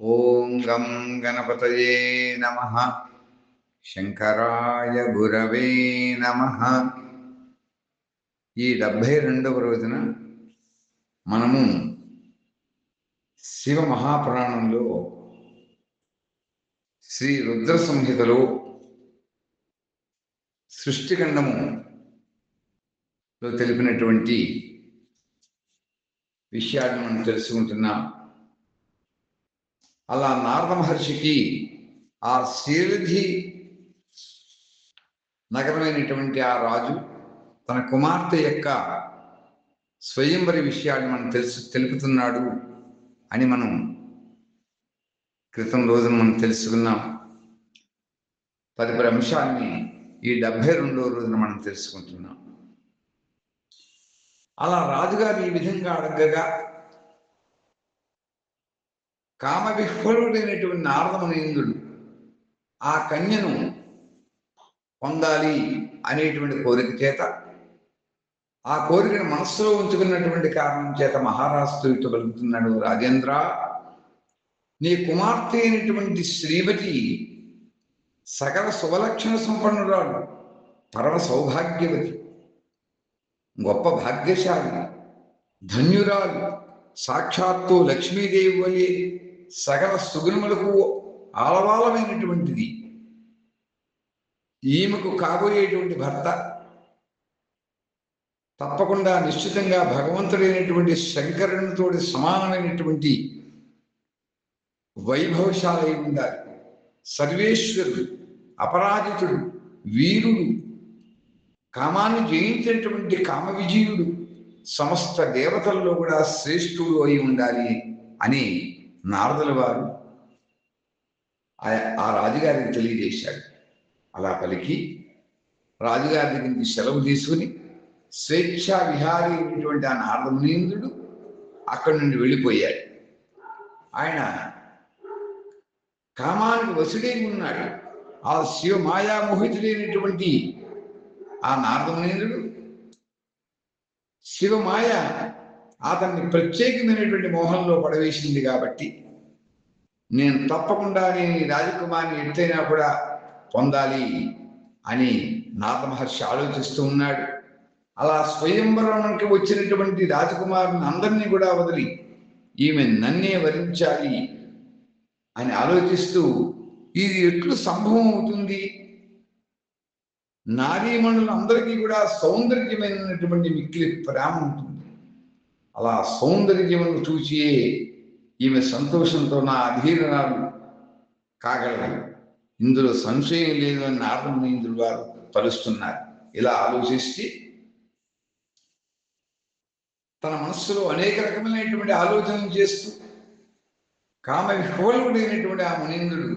ఓం గం గణపతయే నమ. శంకరాయ గురవే నమ. ఈ డెబ్భై రెండవ రోజున మనము శివ మహాపురాణంలో శ్రీ రుద్ర సంహితలో సృష్టిఖండము తెలిపినటువంటి విషయాన్ని మనం తెలుసుకుంటున్నాం. అలా నారద మహర్షికి ఆ శీర్ధి నగరమైనటువంటి ఆ రాజు తన కుమార్తె యొక్క స్వయంవరి విషయాన్ని మనం తెలుసు తెలుపుతున్నాడు అని మనం క్రితం రోజున మనం తెలుసుకున్నాం. తదుపరి అంశాన్ని ఈ డెబ్బై రెండో రోజున మనం తెలుసుకుంటున్నాం. అలా రాజుగారు ఈ విధంగా అడగగా కామవిహ్వలుడైనటువంటి నారదమునిందుడు ఆ కన్యను పొందాలి అనేటువంటి కోరిక చేత ఆ కోరికను మనస్సులో ఉంచుకున్నటువంటి కారణం చేత మహారాజుతో ఇటు పలుకుతున్నాడు రాజేంద్ర. నీ కుమార్తె అయినటువంటి శ్రీమతి సకల శుభలక్షణ సంపన్నురాలు పరమ సౌభాగ్యవతి గొప్ప భాగ్యశాలి ధన్యురాలు సాక్షాత్తు లక్ష్మీదేవి వలె సకల సుగుణములకు ఆలవాలమైనటువంటిది. ఈమెకు కాబోయేటువంటి భర్త తప్పకుండా నిశ్చితంగా భగవంతుడైనటువంటి శంకరునితో సమానమైనటువంటి వైభవశాలై ఉండాలి. సర్వేశ్వరుడు అపరాజితుడు వీరుడు కామాన్ని జయించినటువంటి కామ విజయుడు సమస్త దేవతల్లో కూడా శ్రేష్ఠుడు అయి ఉండాలి అని నారదుల వారు ఆ రాజుగారికి తెలియజేశాడు. అలా పలికి రాజుగారి దగ్గర నుంచి సెలవు తీసుకుని స్వేచ్ఛా విహారీ అయినటువంటి ఆ నారదమునీంద్రుడు అక్కడి నుండి వెళ్ళిపోయాడు. ఆయన కామానికి వసుడై ఉన్నాడు. ఆ శివ మాయామోహితుడైనటువంటి ఆ నారదమునీంద్రుడు శివమాయ అతన్ని ప్రత్యేకమైనటువంటి మోహంలో పడవేసింది కాబట్టి నేను తప్పకుండా నేను రాజకుమారిని ఎత్తైనా కూడా పొందాలి అని నాథ మహర్షి ఆలోచిస్తూ ఉన్నాడు. అలా స్వయంవరానికి వచ్చినటువంటి రాజకుమారుని అందరినీ కూడా వదిలి ఈమె నన్నే వరించాలి అని ఆలోచిస్తూ ఇది ఎట్లు సంభవం అవుతుంది నారీమణులందరికీ కూడా సౌందర్యమైనటువంటి మిక్కిలి ప్రేమ ఉంటుంది. అలా సౌందర్యమును చూచి ఈమె సంతోషంతో నా అధీనరాలు కాగలరు ఇందులో సంశయం లేదు అని నారదమునీంద్రుడు వారు పలుస్తున్నారు ఇలా ఆలోచిస్తే తన మనస్సులో అనేక రకమైనటువంటి ఆలోచనలు చేస్తూ కామ విహ్వలుడైనటువంటి ఆ మునీంద్రుడు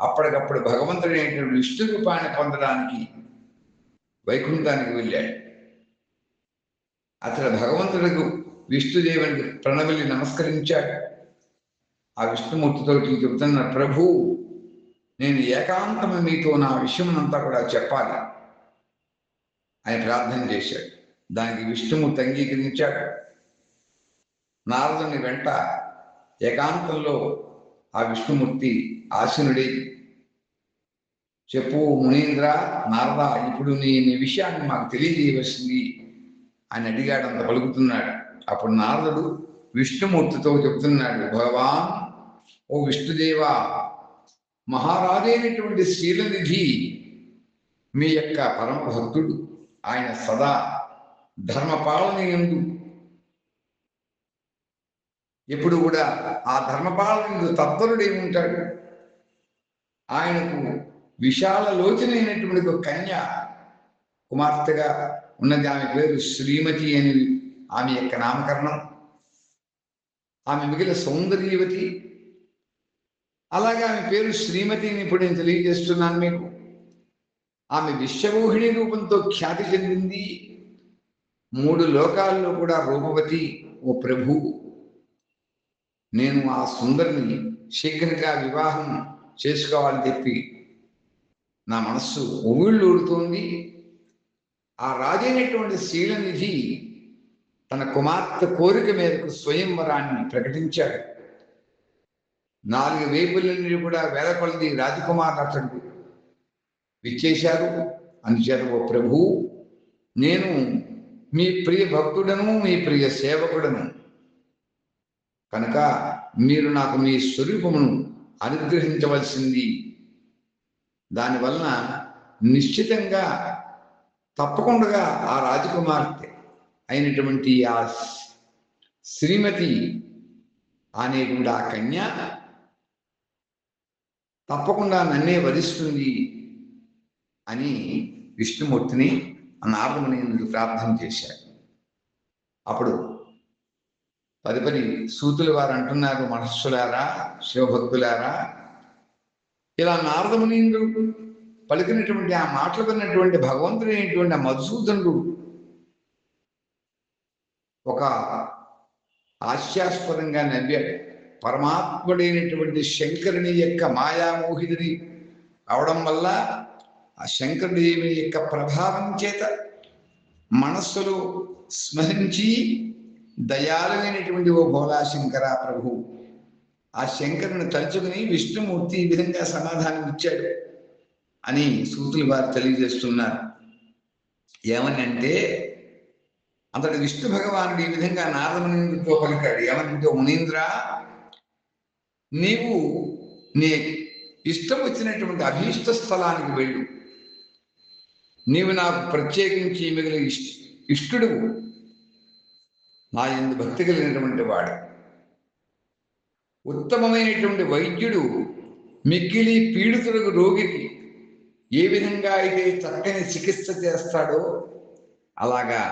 అప్పటికప్పుడు భగవంతుడైనటువంటి విష్ణు రూపాన్ని పొందడానికి వైకుంఠానికి వెళ్ళాడు. అతడు భగవంతుడికి విష్ణుదేవునికి ప్రణవల్లి నమస్కరించాడు. ఆ విష్ణుమూర్తితో చెబుతున్న ప్రభు నేను ఏకాంతము మీతో నా విషయమునంతా కూడా చెప్పాలి. అని ప్రార్థన చేశాడు. దానికి విష్ణుమూర్తి అంగీకరించాడు. నారదుని వెంట ఏకాంతంలో ఆ విష్ణుమూర్తి ఆసనుడి చెప్పు మునీంద్ర నారద ఇప్పుడు నీ నీ విషయాన్ని మాకు తెలియజేయవలసింది అని అడిగాడు అంత పలుకుతున్నాడు. అప్పుడు నారదుడు విష్ణుమూర్తితో చెబుతున్నాడు భగవాన్ ఓ విష్ణుదేవ మహారాజైనటువంటి శీలనిధి మీ యొక్క పరమ భక్తుడు ఆయన సదా ధర్మపాలన ఎందు ఎప్పుడు కూడా ఆ ధర్మపాలన తత్పరుడే ఉంటాడు. ఆయనకు విశాల లోచనైనటువంటి ఒక కన్య కుమార్తెగా ఉన్నది ఆమె పేరు శ్రీమతి అని ఆమె యొక్క నామకరణం ఆమె మిగిలిన సౌందర్యవతి. అలాగే ఆమె పేరు శ్రీమతిని ఇప్పుడు నేను తెలియజేస్తున్నాను మీకు. ఆమె విశ్వమోహిణి రూపంతో ఖ్యాతి చెందింది. మూడు లోకాల్లో కూడా రూపవతి ఓ ప్రభు. నేను ఆ సుందరిని శీఘ్రంగా వివాహం చేసుకోవాలని చెప్పి నా మనస్సు ఊళ్ళూడుతోంది ఆ రాజైనటువంటి శీలనిధి తన కుమార్తె కోరిక మేరకు స్వయంవరాన్ని ప్రకటించాడు. నాలుగు వైపుల నుండి కూడా వేల కొలది రాజకుమారులు అతడు. విచ్చేశారు. అందుచేత ఓ ప్రభు నేను మీ ప్రియ భక్తుడను మీ ప్రియ సేవకుడను. కనుక మీరు నాకు మీ స్వరూపమును అనుగ్రహించవలసింది. దానివలన నిశ్చితంగా తప్పకుండా ఆ రాజకుమార్తె అయినటువంటి ఆ శ్రీమతి అనేటువంటి ఆ కన్య. తప్పకుండా నన్నే వరిస్తుంది అని విష్ణుమూర్తిని నారదముని ప్రార్థన చేశారు అప్పుడు పది పది సూతులు వారు అంటున్నారు మనస్సులారా శివభక్తులారా ఇలా నారదమునీంద్రుడు పలికినటువంటి ఆ మాటలు విన్నటువంటి భగవంతుడైనటువంటి ఆ మధుసూదనుడు ఒక హాస్యాస్పదంగా నవ్వాడు పరమాత్ముడైనటువంటి శంకరుని యొక్క మాయామోహితుని అవడం వల్ల ఆ శంకరుదేవి యొక్క ప్రభావం చేత మనస్సులో స్మరించి దయాలైనటువంటి ఓ భోలాశంకర ప్రభు ఆ శంకరుని తలుచుకుని విష్ణుమూర్తి ఈ విధంగా సమాధానం ఇచ్చాడు అని సూతులు వారు తెలియజేస్తున్నారు. ఏమని అంటే అంతటి విష్ణు భగవానుడు ఈ విధంగా నారదమునితో పలికాడు ఏమంటే మునీంద్ర నీవు నీ ఇష్టం వచ్చినటువంటి అభీష్ట స్థలానికి వెళ్ళు. నీవు నాకు ప్రత్యేకించి మిగిలిన ఇష్ ఇష్టుడు నా ఎందు భక్తి కలిగినటువంటి వాడు. ఉత్తమమైనటువంటి వైద్యుడు మిక్కిలి పీడితులకు రోగికి ఏ విధంగా అయితే చక్కని చికిత్స చేస్తాడో అలాగా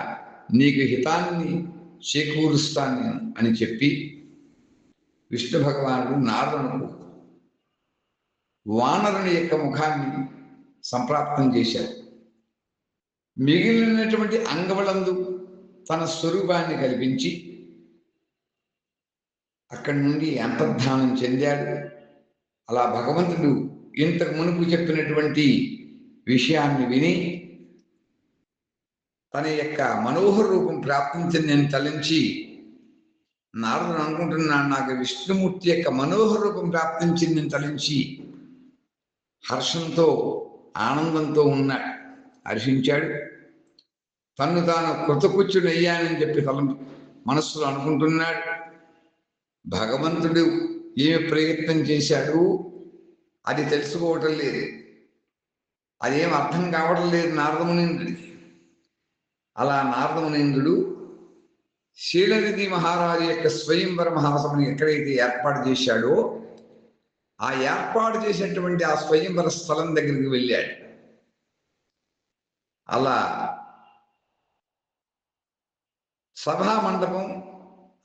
నీకు హితాన్ని చేకూరుస్తాను అని చెప్పి విష్ణు భగవానుడు నారదునకు వానరుని యొక్క ముఖాన్ని సంప్రాప్తం చేశారు మిగిలినటువంటి అంగవలందు తన స్వరూపాన్ని కల్పించి అక్కడి నుండి అంతర్ధానం చెందాడు. అలా భగవంతుడు ఇంతకు మునుపు చెప్పినటువంటి విషయాన్ని విని తన యొక్క మనోహర రూపం ప్రాప్తించింది నేను తలంచి నారదుడు అనుకుంటున్నాను నాకు విష్ణుమూర్తి యొక్క మనోహర రూపం ప్రాప్తించింది నేను తలంచి హర్షంతో ఆనందంతో ఉన్నాడు హర్షించాడు. తను తాను అయ్యానని చెప్పి తల మనస్సులో అనుకుంటున్నాడు. భగవంతుడు ఏమి ప్రయత్నం చేశాడు? అది తెలుసుకోవటం లేదు. అదేం అర్థం కావటం లేదు నారదమునింద్రుడికి అలా నారదమునేంద్రుడు శీలనిధి మహారాజు యొక్క స్వయంవర మహాసభని ఎక్కడైతే ఏర్పాటు చేశాడో ఆ ఏర్పాటు చేసినటువంటి ఆ స్వయంవర స్థలం దగ్గరికి వెళ్ళాడు. అలా సభా మండపం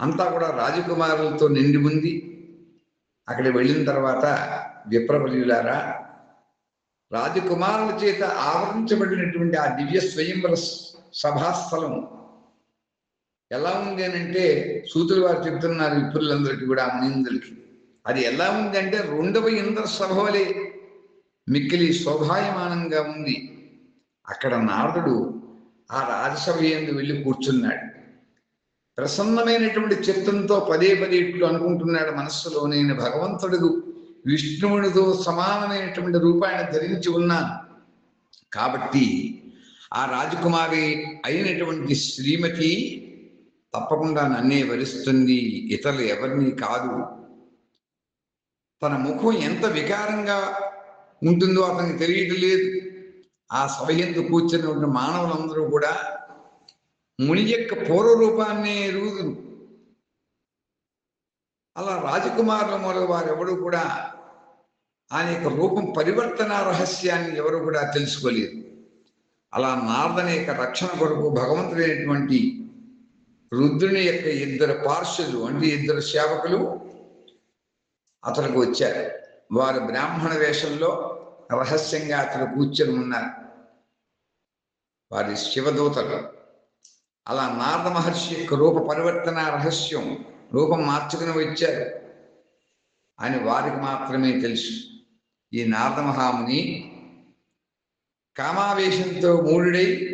అంతా కూడా రాజకుమారులతో నిండి ఉంది. అక్కడ వెళ్ళిన తర్వాత విప్రబల్యులారా రాజకుమారుల చేత ఆవరించబడినటువంటి ఆ దివ్య స్వయంవర సభాస్థలం ఎలా ఉంది అని అంటే సూతులు వారు చెప్తున్నారు విప్రులందరికీ కూడా మునిందులకి అది ఎలా ఉంది అంటే రెండవ ఇంద్ర సభ వలె మిక్కిలి శోభాయమానంగా ఉంది. అక్కడ నారదుడు ఆ రాజసభ ఎందు వెళ్ళి కూర్చున్నాడు. ప్రసన్నమైనటువంటి చిత్తంతో పదే పదే ఇట్లు అనుకుంటున్నాడు మనస్సులో నేను భగవంతుడు విష్ణువునితో సమానమైనటువంటి రూపాన్ని ధరించి ఉన్నాను. కాబట్టి ఆ రాజకుమారి అయినటువంటి శ్రీమతి తప్పకుండా నన్నే వరిస్తుంది. ఇతరులు ఎవరిని కాదు. తన ముఖం ఎంత వికారంగా ఉంటుందో అతనికి తెలియటం లేదు. ఆ సభ ఎందు ఉన్న మానవులందరూ కూడా ముని యొక్క పూర్వ రూపాన్ని ఎరుగుదురు. అలా రాజకుమారుల మొదలు వారు ఎవరు కూడా ఆయన యొక్క రూపం పరివర్తన రహస్యాన్ని ఎవరు కూడా తెలుసుకోలేరు అలా నారదని యొక్క రక్షణ కొరకు భగవంతుడైనటువంటి రుద్రుని యొక్క ఇద్దరు పార్షులు అంటే ఇద్దరు సేవకులు అతనికి వచ్చారు. వారు బ్రాహ్మణ వేషంలో రహస్యంగా అతను కూర్చొని ఉన్నారు. వారి శివదూతలు. అలా నారద మహర్షి యొక్క రూప పరివర్తన రహస్యం రూపం మార్చుకుని వచ్చారు. అని వారికి మాత్రమే తెలుసు. ఈ నారద మహాముని కామావేశంతో మూఢుడై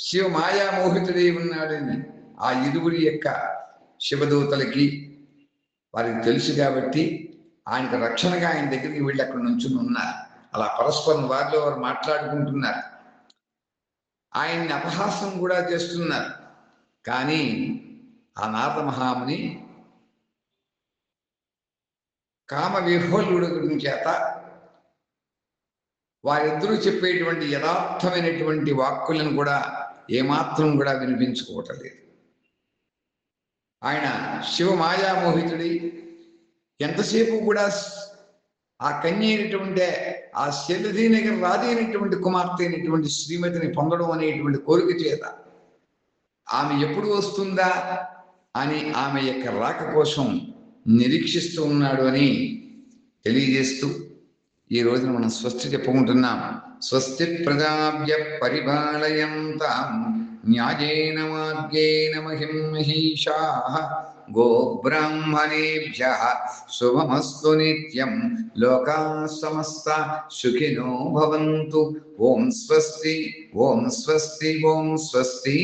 శివ మాయామోహితుడై ఉన్నాడని ఆ ఇరువురి యొక్క శివదూతలకి వారికి తెలుసు కాబట్టి ఆయనకు రక్షణగా ఆయన దగ్గరికి వెళ్ళి అక్కడ నుంచుని ఉన్నారు. అలా పరస్పరం వారిలో వారు మాట్లాడుకుంటున్నారు. ఆయన్ని అపహాసం కూడా చేస్తున్నారు. కానీ ఆ నారద మహాముని కామ విహ్వలుడు చేత వారిద్దరూ చెప్పేటువంటి యథార్థమైనటువంటి వాక్కులను కూడా ఏమాత్రం కూడా వినిపించుకోవటం లేదు ఆయన శివ మాయామోహితుడి ఎంతసేపు కూడా ఆ కన్య అయినటువంటి ఆ శల్యదీ నగర్ అయినటువంటి కుమార్తె అయినటువంటి శ్రీమతిని పొందడం అనేటువంటి కోరిక చేత ఆమె ఎప్పుడు వస్తుందా అని ఆమె యొక్క రాక కోసం నిరీక్షిస్తూ ఉన్నాడు అని తెలియజేస్తూ ఈ రోజున మనం స్వస్తి చెప్పుకుంటున్నాం స్వస్తి ప్రజాభ్య పరిపాలయంతాం. న్యాయేన మార్గేణ మహిం మహిషా గోబ్రాహ్మణేభ్య శుభమస్తు నిత్యం. లోకా సమస్త సుఖినో భవంతు. ఓం స్వస్తి ఓం స్వస్తి ఓం స్వస్తి.